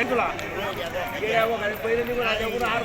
तुला. निघून आर